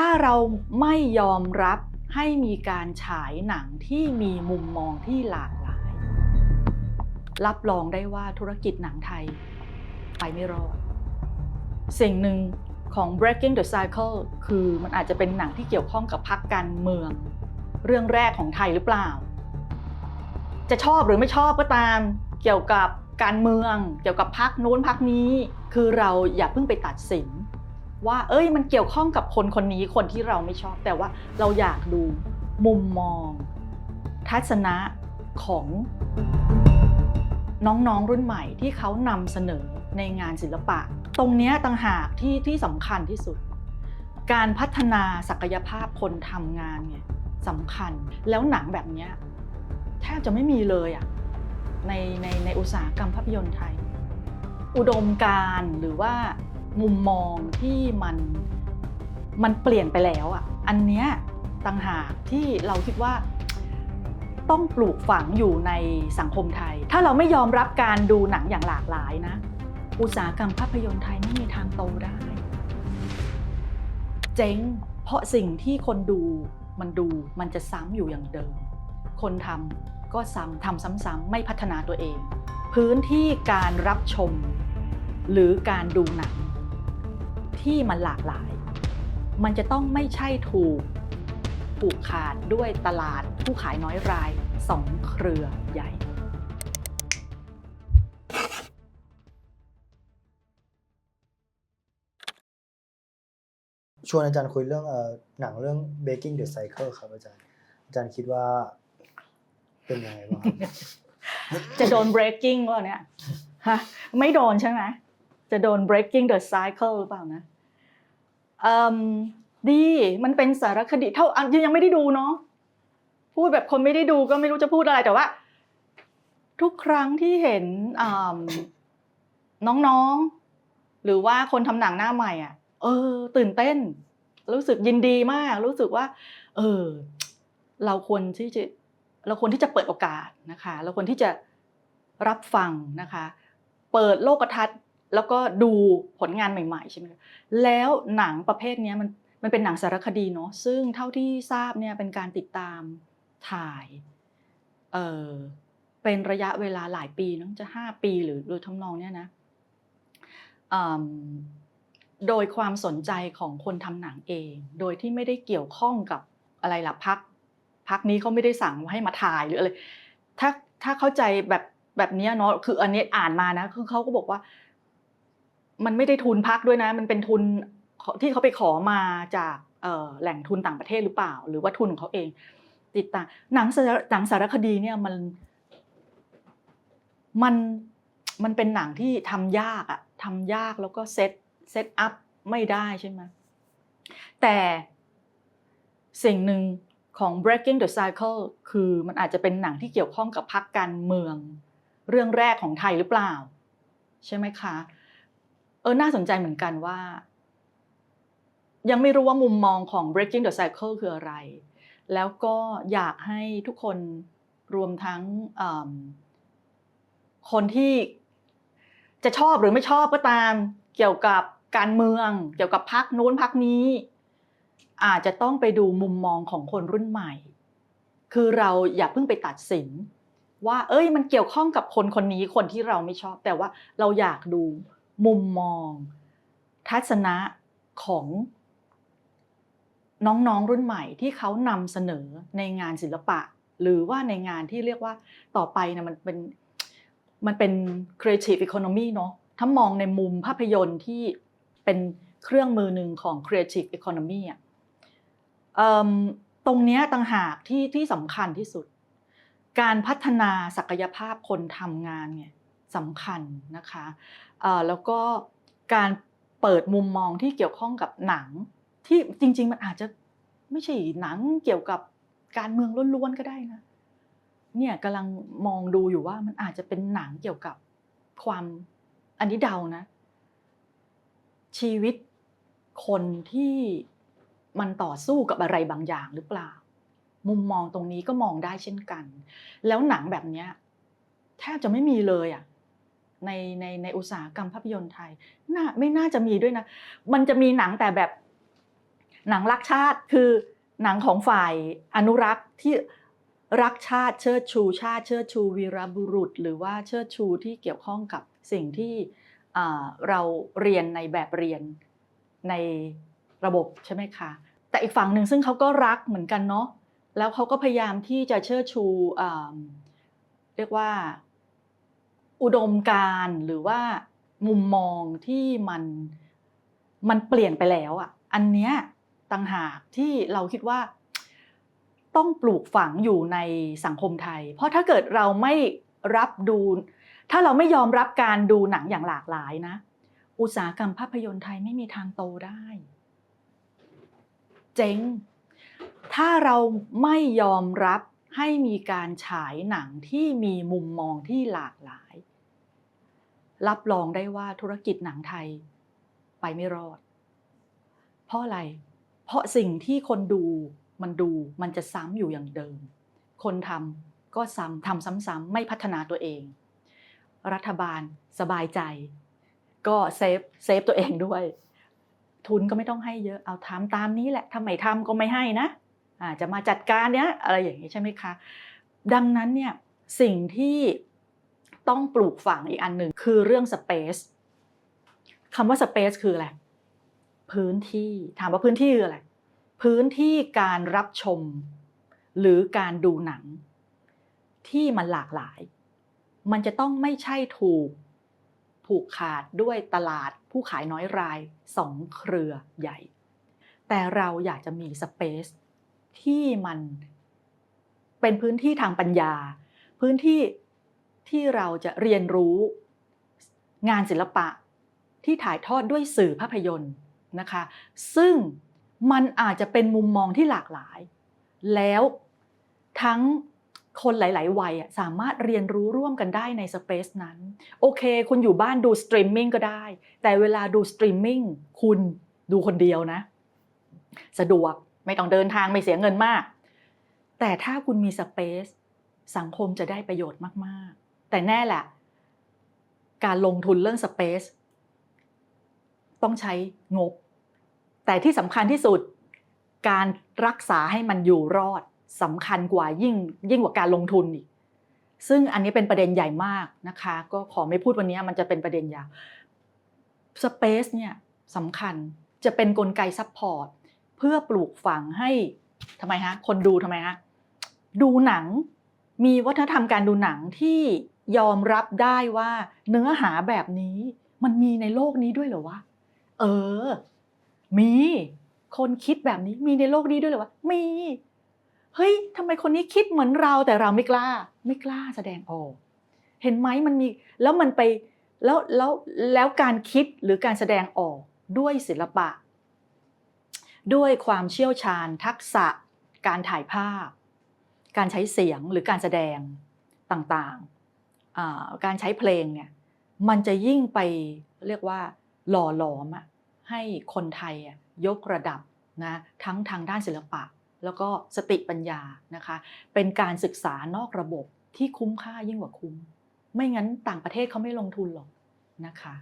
ถ้าเราไม่ยอมรับให้มีการฉายหนังที่มีมุมมองที่หลากหลาย รับรองได้ว่าธุรกิจหนังไทย ไปไม่รอด สิ่งหนึ่งของ breaking the cycle คือมันอาจจะเป็นหนังที่เกี่ยวข้องกับพรรคการเมือง เรื่องแรกของไทยหรือเปล่า จะชอบหรือไม่ชอบก็ตาม เกี่ยวกับการเมือง เกี่ยวกับพรรคนู้นพรรคนี้ คือเราอย่าเพิ่งไปตัดสิน ว่า เอ้ยมันเกี่ยวข้องกับคนคนนี้คนที่เราไม่ชอบ แต่ว่าเราอยากดูมุมมอง ทัศนะของน้องๆรุ่นใหม่ที่เขานำเสนอในงานศิลปะ ตรงนี้ต่างหากที่ที่สำคัญที่สุด การพัฒนาศักยภาพคนทำงานเนี่ยสำคัญแล้วหนังแบบนี้แทบจะไม่มีเลยอะในในในอุตสาหกรรมภาพยนตร์ไทย อุดมการหรือว่า มุมมองที่มันมันเปลี่ยนไปแล้วอะอันเนี้ยต่างหากที่เราคิดว่าต้องปลูกฝังอยู่ในสังคมไทย ถ้าเราไม่ยอมรับการดูหนังอย่างหลากหลายนะ อุตสาหกรรมภาพยนตร์ไทยไม่มีทางโตได้ เจ๊งเพราะสิ่งที่คนดูมันดูมันจะซ้ำอยู่อย่างเดิม คนทำก็ซ้ำทำซ้ำๆไม่พัฒนาตัวเอง พื้นที่การรับชม หรือการดูหนัง ที่มันหลากหลาย มันจะต้องไม่ใช่ถูกผูกขาดด้วยตลาดผู้ขายน้อยรายสองเครือใหญ่ชวนอาจารย์คุยเรื่องเอ่อหนังเรื่อง Breaking the Cycle ครับอาจารย์ อาจารย์คิดว่าเป็นยังไงบ้างครับจะโดน breaking ว่าเนี่ยฮะไม่โดนใช่ไหม จะโดน breaking the cycle หรือเปล่านะดีมันเป็นสารคดีเท่าอันยังไม่ได้ดูเนาะพูดแบบคนไม่ได้ดูก็ไม่รู้จะพูดอะไรแต่ว่า ทุกครั้งที่เห็นอ่ำน้องๆ หรือว่าคนทำหนังหน้าใหม่อะ เออ ตื่นเต้น รู้สึกยินดีมาก รู้สึกว่า เออ เราควรที่จะเราควรที่จะเปิดโอกาสนะคะ เราควรที่จะรับฟังนะคะ เปิดโลกทัศน์ แล้วก็ดูผลงานใหม่ๆใช่ไหมคะแล้วหนังประเภทนี้มันมันเป็นหนังสารคดีเนาะซึ่งเท่าที่ทราบเนี่ยเป็นการติดตามถ่ายเออเป็นระยะเวลาหลายปีนะจะห้าปีหรือหรือทำนองเนี้ยนะอืมโดยความสนใจของคนทำหนังเอง โดยที่ไม่ได้เกี่ยวข้องกับอะไรล่ะพักพักนี้เขาไม่ได้สั่งให้มาถ่ายหรืออะไรถ้าถ้าเข้าใจแบบแบบนี้เนาะคืออันนี้อ่านมานะคือเขาก็บอกว่า มันไม่ได้ทุนพักด้วยนะ มันเป็นทุนที่เขาไปขอมาจากแหล่งทุนต่างประเทศหรือเปล่า หรือว่าทุนของเขาเอง ติดตามหนังสารหนังสารคดีเนี่ยมันมันมันเป็นหนังที่ทำยากอะทำยากแล้วก็เซตเซตอัพไม่ได้ใช่ไหมแต่สิ่งหนึ่งของ breaking the cycle คือมันอาจจะเป็นหนังที่เกี่ยวข้องกับพรรคการเมือง เรื่องแรกของไทยหรือเปล่า ใช่ไหมคะ ออน่าสนใจเหมือนกันว่า ยังไม่รู้ว่ามุมมองของ breaking the cycle คืออะไร แล้วก็อยากให้ทุกคนรวมทั้งคนที่จะชอบหรือไม่ชอบก็ตาม เกี่ยวกับการเมือง เกี่ยวกับพรรคนู้นพรรคนี้ อาจจะต้องไปดูมุมมองของคนรุ่นใหม่ คือเราอย่าเพิ่งไปตัดสิน ว่า เอ้ย มันเกี่ยวข้องกับคนคนนี้คนที่เราไม่ชอบ แต่ว่าเราอยากดู มุมมอง ทัศนะของน้องๆรุ่นใหม่ที่เขานำเสนอในงานศิลปะ หรือว่าในงานที่เรียกว่าต่อไปนะมันเป็นมันเป็น creative economy เนาะถ้ามองในมุมภาพยนตร์ที่เป็นเครื่องมือหนึ่งของ creative economy อะเอิ่มตรงนี้ต่างหากที่ที่สำคัญที่สุด การพัฒนาศักยภาพคนทำงานเนี่ย สำคัญนะคะแล้วก็การเปิดมุมมองที่เกี่ยวข้องกับหนังที่จริง ๆ มันอาจจะไม่ใช่หนังเกี่ยวกับการเมืองล้วนๆก็ได้นะเนี่ยกำลังมองดูอยู่ว่ามันอาจจะเป็นหนังเกี่ยวกับความอันนี้เดานะ ชีวิตคนที่มันต่อสู้กับอะไรบางอย่างหรือเปล่า มุมมองตรงนี้ก็มองได้เช่นกัน แล้วหนังแบบเนี้ยแทบจะไม่มีเลยอะ ในในในอุตสาหกรรมภาพยนตร์ไทยน่าไม่น่าจะมีด้วยนะ มันจะมีหนังแต่แบบหนังรักชาติคือหนังของฝ่ายอนุรักษ์ที่รักชาติเชิดชูชาติเชิดชูวีรบุรุษ หรือว่าเชิดชูที่เกี่ยวข้องกับสิ่งที่เราเรียนในแบบเรียนในระบบใช่ไหมคะ แต่อีกฝั่งหนึ่งซึ่งเขาก็รักเหมือนกันเนาะแล้วเขาก็พยายามที่จะเชิดชูเรียกว่า อุดมการณ์หรือว่ามุมมองที่มันมันเปลี่ยนไปแล้วอะ อันเนี้ยต่างหากที่เราคิดว่าต้องปลูกฝังอยู่ในสังคมไทย เพราะถ้าเกิดเราไม่รับดู ถ้าเราไม่ยอมรับการดูหนังอย่างหลากหลายนะ อุตสาหกรรมภาพยนตร์ไทยไม่มีทางโตได้ เจ๊ง ถ้าเราไม่ยอมรับให้มีการฉายหนังที่มีมุมมองที่หลากหลาย รับรองได้ว่าธุรกิจหนังไทยไปไม่รอด เพราะอะไร เพราะสิ่งที่คนดูมันดูมันจะซ้ำอยู่อย่างเดิม คนทำก็ซ้ำทำซ้ำๆไม่พัฒนาตัวเอง รัฐบาลสบายใจ ก็เซฟเซฟตัวเองด้วย ทุนก็ไม่ต้องให้เยอะเอาทำตามนี้แหละทำไมทำก็ไม่ให้นะอาจะมาจัดการเนี้ยอะไรอย่างนี้ใช่ไหมคะ ดังนั้นเนี่ยสิ่งที่ ต้องปลูกฝังอีกอันหนึ่งคือเรื่องสเปซคำว่าสเปซคืออะไรพื้นที่ถามว่าพื้นที่คืออะไรพื้นที่การรับชม หรือการดูหนัง ที่มันหลากหลาย มันจะต้องไม่ใช่ถูกผูกขาดด้วยตลาดผู้ขายน้อยรายสองเครือใหญ่ แต่เราอยากจะมีสเปซที่มันเป็นพื้นที่ทางปัญญา พื้นที่ ที่เราจะเรียนรู้งานศิลปะที่ถ่ายทอดด้วยสื่อภาพยนตร์นะคะ ซึ่งมันอาจจะเป็นมุมมองที่หลากหลาย แล้วทั้งคนหลาย ๆ วัยสามารถเรียนรู้ร่วมกันได้ในสเปซนั้น โอเค คุณอยู่บ้านดูสตรีมมิ่งก็ได้ แต่เวลาดูสตรีมมิ่งคุณดูคนเดียวนะ สะดวกไม่ต้องเดินทางไม่เสียเงินมาก แต่ถ้าคุณมีสเปซสังคมจะได้ประโยชน์มาก ๆ แต่แน่แหละ การลงทุนเรื่องสเปซต้องใช้งบ แต่ที่สำคัญที่สุด การรักษาให้มันอยู่รอดสำคัญกว่ายิ่งยิ่งกว่าการลงทุนอีกซึ่งอันนี้เป็นประเด็นใหญ่มากนะคะ ก็ขอไม่พูดวันนี้มันจะเป็นประเด็นยาวสเปซเนี่ยสำคัญจะเป็นนกลไกซัพพอร์ตเพื่อปลูกฝังให้ทำไมฮะคนดูทำไมฮะดูหนังมีวัฒนธรรมการดูหนังที่ ยอมรับได้ว่าเนื้อหาแบบนี้ มันมีในโลกนี้ด้วยเหรอวะ เออ มี คนคิดแบบนี้มีในโลกนี้ด้วยเหรอวะ มี เฮ้ยทำไมคนนี้คิดเหมือนเราแต่เราไม่กล้า ไม่กล้าแสดงออก เห็นไหมมันมีแล้วมันไปแล้วแล้วแล้วการคิดหรือการแสดงออกด้วยศิลปะ ด้วยความเชี่ยวชาญ ทักษะ การถ่ายภาพ การใช้เสียงหรือการแสดงต่างๆ การใช้เพลงเนี่ยมันจะยิ่งไปเรียกว่าหล่อหลอมอะให้คนไทยยกระดับนะทั้งทางด้านศิลปะ แล้วก็สติปัญญานะคะเป็นการศึกษานอกระบบที่คุ้มค่ายิ่งกว่าคุ้ม ไม่งั้นต่างประเทศเขาไม่ลงทุนหรอกนะคะ